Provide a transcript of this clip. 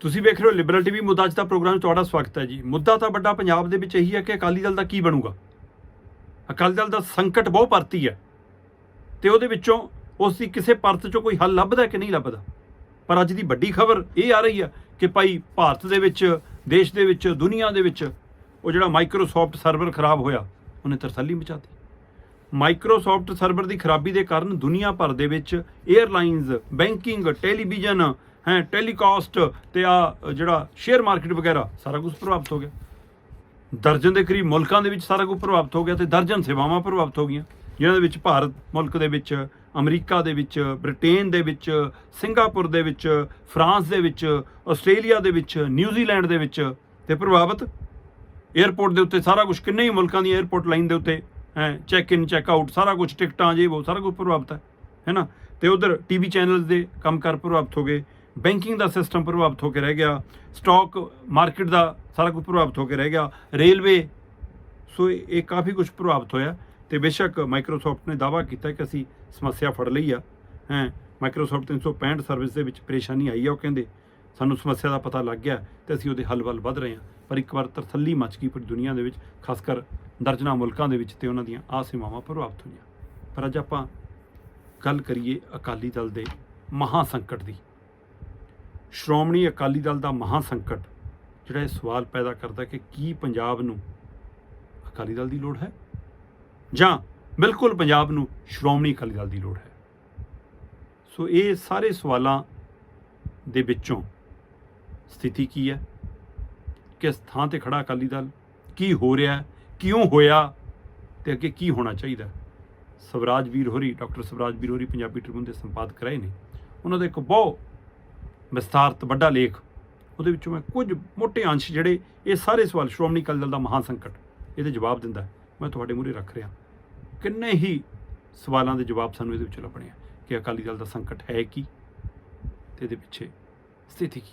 ਤੁਸੀਂ ਵੇਖ ਰਹੇ ਹੋ ਲਿਬਰਲ ਟੀਵੀ ਮੁੱਦਾ ਅੱਜ ਦਾ ਪ੍ਰੋਗਰਾਮ 'ਚ ਤੁਹਾਡਾ ਸਵਾਗਤ ਹੈ ਜੀ। ਮੁੱਦਾ ਤਾਂ ਵੱਡਾ ਪੰਜਾਬ ਦੇ ਵਿੱਚ ਇਹੀ ਹੈ ਕਿ ਅਕਾਲੀ ਦਲ ਦਾ ਕੀ ਬਣੂਗਾ? ਅਕਾਲੀ ਦਲ ਦਾ ਸੰਕਟ ਬਹੁਤ ਪਰਤੀ ਹੈ ਤੇ ਉਹਦੇ ਵਿੱਚੋਂ ਉਸ ਦੀ ਕਿਸੇ ਪਰਤ 'ਚੋਂ ਕੋਈ ਹੱਲ ਲੱਭਦਾ ਕਿ ਨਹੀਂ ਲੱਭਦਾ? ਪਰ ਅੱਜ ਦੀ ਵੱਡੀ ਖਬਰ ਇਹ ਆ ਰਹੀ ਹੈ ਕਿ ਭਾਈ ਭਾਰਤ ਦੇ ਵਿੱਚ, ਦੇਸ਼ ਦੇ ਵਿੱਚ, ਦੁਨੀਆ ਦੇ ਵਿੱਚ ਉਹ ਜਿਹੜਾ ਮਾਈਕਰੋਸਾਫਟ ਸਰਵਰ ਖਰਾਬ ਹੋਇਆ, ਉਹਨੇ ਤਰਸੱਲੀ ਮਚਾਤੀ ਮਾਈਕਰੋਸਾਫਟ ਸਰਵਰ ਦੀ ਖਰਾਬੀ ਦੇ ਕਾਰਨ ਦੁਨੀਆ ਭਰ ਦੇ ਵਿੱਚ 에ਅਰਲਾਈਨਸ ਬੈਂਕਿੰਗ ਟੈਲੀਵਿਜ਼ਨ ਹੈ ਟੈਲੀਕਾਸਟ ਤੇ ਆ, ਜਿਹੜਾ ਸ਼ੇਅਰ ਮਾਰਕੀਟ ਵਗੈਰਾ, ਸਾਰਾ ਕੁਝ ਪ੍ਰਭਾਵਿਤ ਹੋ ਗਿਆ। ਦਰਜਨ ਦੇ ਕਰੀਬ ਮੁਲਕਾਂ ਦੇ ਵਿੱਚ ਸਾਰਾ ਕੁਝ ਪ੍ਰਭਾਵਿਤ ਹੋ ਗਿਆ ਤੇ ਦਰਜਨ ਸੇਵਾਵਾਂ ਪ੍ਰਭਾਵਿਤ ਹੋ ਗਈਆਂ। ਜਿਨ੍ਹਾਂ ਦੇ ਵਿੱਚ ਭਾਰਤ ਮੁਲਕ ਦੇ ਵਿੱਚ, ਅਮਰੀਕਾ ਦੇ ਵਿੱਚ, ਬ੍ਰਿਟੇਨ ਦੇ ਵਿੱਚ, ਸਿੰਗਾਪੁਰ ਦੇ ਵਿੱਚ, ਫਰਾਂਸ ਦੇ ਵਿੱਚ, ਆਸਟ੍ਰੇਲੀਆ ਦੇ ਵਿੱਚ, ਨਿਊਜ਼ੀਲੈਂਡ ਦੇ ਵਿੱਚ ਤੇ ਪ੍ਰਭਾਵਿਤ 에ਅਰਪੋਰਟ ਦੇ ਉੱਤੇ ਸਾਰਾ ਕੁਝ ਕਿੰਨੇ ਹੀ ਮੁਲਕਾਂ ਦੀ 에ਅਰਪੋਰਟ ਲਾਈਨ ਦੇ ਉੱਤੇ, ਹੈ ਚੈੱਕ ਇਨ ਚੈੱਕ ਆਊਟ ਸਾਰਾ ਕੁਝ ਟਿਕਟਾਂ ਜੇ ਉਹ ਸਾਰਾ ਕੁਝ ਪ੍ਰਭਾਵਿਤ ਹੈ, ਹੈਨਾ? ਤੇ ਉਧਰ ਟੀਵੀ ਚੈਨਲਸ ਦੇ ਕੰਮਕਾਰ ਪ੍ਰਭਾਵਿਤ ਹੋ ਗਏ। ਬੈਂਕਿੰਗ ਦਾ ਸਿਸਟਮ ਪ੍ਰਭਾਵਿਤ ਹੋ ਕੇ ਰਹਿ ਗਿਆ ਸਟਾਕ ਮਾਰਕੀਟ ਦਾ ਸਾਰਾ ਕੁਝ ਪ੍ਰਭਾਵਿਤ ਹੋ ਕੇ ਰਹਿ ਗਿਆ ਰੇਲਵੇ ਸੋ ਇਹ ਕਾਫੀ ਕੁਝ ਪ੍ਰਭਾਵਿਤ ਹੋਇਆ ਤੇ ਬੇਸ਼ੱਕ ਮਾਈਕਰੋਸਾਫਟ ਨੇ ਦਾਅਵਾ ਕੀਤਾ ਕਿ ਅਸੀਂ ਸਮੱਸਿਆ ਫੜ ਲਈ ਆ, ਹੈ ਮਾਈਕਰੋਸਾਫਟ 365 ਸਰਵਿਸ ਦੇ ਵਿੱਚ ਪਰੇਸ਼ਾਨੀ ਆਈ ਆ ਉਹ ਕਹਿੰਦੇ, ਸਾਨੂੰ ਸਮੱਸਿਆ ਦਾ ਪਤਾ ਲੱਗ ਗਿਆ ਤੇ ਅਸੀਂ ਉਹਦੇ ਹੱਲ ਵੱਲ ਵੱਧ ਰਹੇ ਹਾਂ, ਪਰ ਇੱਕ ਵਾਰ ਤਰਸੱਲੀ ਮਚ ਗਈ ਪੂਰੀ ਦੁਨੀਆ ਦੇ ਵਿੱਚ ਖਾਸ ਕਰ ਦਰਜਨਾ ਮੁਲਕਾਂ ਦੇ ਵਿੱਚ ਤੇ ਉਹਨਾਂ ਦੀਆਂ ਆ ਸੇਵਾਵਾਂ ਪ੍ਰਭਾਵਿਤ ਹੋਈਆਂ। ਪਰ ਅੱਜ ਆਪਾਂ ਗੱਲ ਕਰੀਏ ਅਕਾਲੀ ਦਲ ਦੇ ਮਹਾ ਸੰਕਟ ਦੀ। ਸ਼੍ਰੋਮਣੀ ਅਕਾਲੀ ਦਲ ਦਾ ਮਹਾ ਸੰਕਟ, ਜਿਹੜਾ ਇਹ ਸਵਾਲ ਪੈਦਾ ਕਰਦਾ ਕਿ ਕੀ ਪੰਜਾਬ ਨੂੰ ਅਕਾਲੀ ਦਲ ਦੀ ਲੋੜ ਹੈ? ਜਾਂ ਬਿਲਕੁਲ ਪੰਜਾਬ ਨੂੰ ਸ਼੍ਰੋਮਣੀ ਅਕਾਲੀ ਦਲ ਦੀ ਲੋੜ ਹੈ? ਸੋ ਇਹ ਸਾਰੇ ਸਵਾਲਾਂ ਦੇ ਵਿੱਚੋਂ ਸਥਿਤੀ ਕੀ ਹੈ? ਕਿਸ ਥਾਂ ਤੇ ਖੜਾ ਅਕਾਲੀ ਦਲ? ਕੀ ਹੋ ਰਿਹਾ? ਕਿਉਂ ਹੋਇਆ? ਤੇ ਅੱਗੇ ਕੀ ਹੋਣਾ ਚਾਹੀਦਾ? ਸਵਰਾਜ ਵੀਰ ਹੋਰੀ, ਡਾਕਟਰ ਸਵਰਾਜ ਵੀਰ ਹੋਰੀ ਪੰਜਾਬੀ ਟ੍ਰਿਬਿਊਨ ਦੇ ਸੰਪਾਦਕ ਰਹੇ ਨੇ। ਉਹਨਾਂ ਦਾ ਇੱਕ ਬਹੁਤ ਵਿਸਥਾਰਤ ਵੱਡਾ ਲੇਖ। ਉਹਦੇ ਵਿੱਚੋਂ ਮੈਂ ਕੁਝ ਮੋਟੇ ਅੰਸ਼ ਜਿਹੜੇ ਇਹ ਸਾਰੇ ਸਵਾਲ ਸ਼੍ਰੋਮਣੀ ਅਕਾਲੀ ਦਲ ਦਾ ਮਹਾ ਸੰਕਟ, ਇਹਦੇ ਜਵਾਬ ਦਿੰਦਾ ਮੈਂ ਤੁਹਾਡੇ ਮੂਹਰੇ ਰੱਖ ਰਿਹਾ। ਕਿੰਨੇ ਹੀ ਸਵਾਲਾਂ ਦੇ ਜਵਾਬ ਸਾਨੂੰ ਇਹਦੇ ਵਿੱਚ ਲੱਭਣੇ ਆ ਕਿ ਅਕਾਲੀ ਦਲ ਦਾ ਸੰਕਟ ਹੈ ਕੀ ਤੇ ਇਹਦੇ ਪਿੱਛੇ ਸਥਿਤੀ ਕੀ?